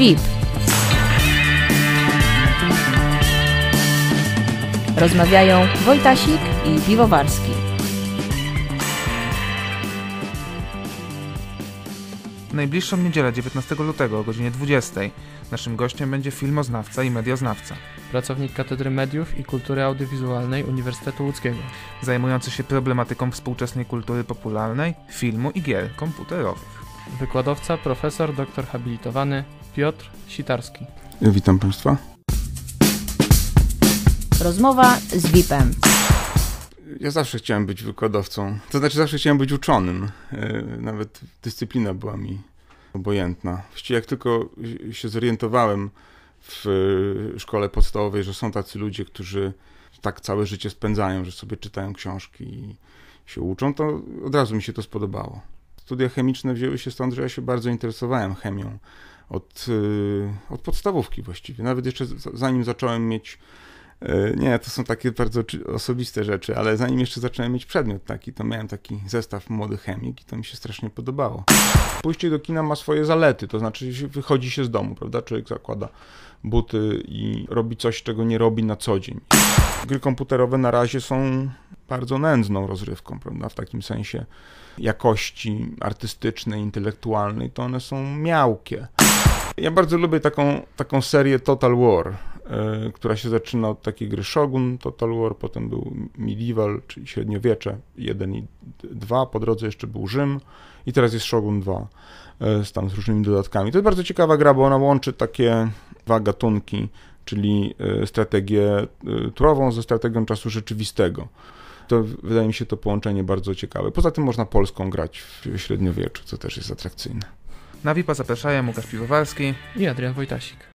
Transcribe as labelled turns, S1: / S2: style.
S1: VIP. Rozmawiają Wojtasik i Piwowarski.
S2: Najbliższą niedzielę 19 lutego o godzinie 20. Naszym gościem będzie filmoznawca i medioznawca,
S3: pracownik Katedry Mediów i Kultury Audiowizualnej Uniwersytetu Łódzkiego.
S2: zajmujący się problematyką współczesnej kultury popularnej, filmu i gier komputerowych.
S3: Wykładowca, profesor, doktor habilitowany Piotr Sitarski.
S4: Witam Państwa.
S1: Rozmowa z VIP-em.
S4: Ja zawsze chciałem być wykładowcą, to znaczy zawsze chciałem być uczonym. E, Nawet dyscyplina była mi obojętna. Właściwie jak tylko się zorientowałem w e, szkole podstawowej, że są tacy ludzie, którzy tak całe życie spędzają, że sobie czytają książki i się uczą, to od razu mi się to spodobało. Studia chemiczne wzięły się stąd, że ja się bardzo interesowałem chemią od, e, od podstawówki właściwie. Nawet jeszcze zanim zacząłem mieć E, Nie, to są takie bardzo osobiste rzeczy, ale zanim jeszcze zacząłem mieć przedmiot taki, to miałem taki zestaw młody chemik i to mi się strasznie podobało. Pójście do kina ma swoje zalety, to znaczy wychodzi się z domu, prawda? Człowiek zakłada buty i robi coś, czego nie robi na co dzień. Gry komputerowe na razie są bardzo nędzną rozrywką, prawda? W takim sensie jakości artystycznej, intelektualnej, to one są miałkie. Ja bardzo lubię taką, taką serię Total War, e, która się zaczyna od takiej gry Shogun Total War, potem był Medieval, czyli średniowiecze 1 i 2, po drodze jeszcze był Rzym i teraz jest Shogun 2 e, z tam z różnymi dodatkami. To jest bardzo ciekawa gra, bo ona łączy takie dwa gatunki, czyli e, strategię turową ze strategią czasu rzeczywistego. To wydaje mi się to połączenie bardzo ciekawe. Poza tym można polską grać w średniowieczu, co też jest atrakcyjne.
S2: Na VIP-a zapraszają Łukasz Piwowarski
S3: I Adrian Wojtasik.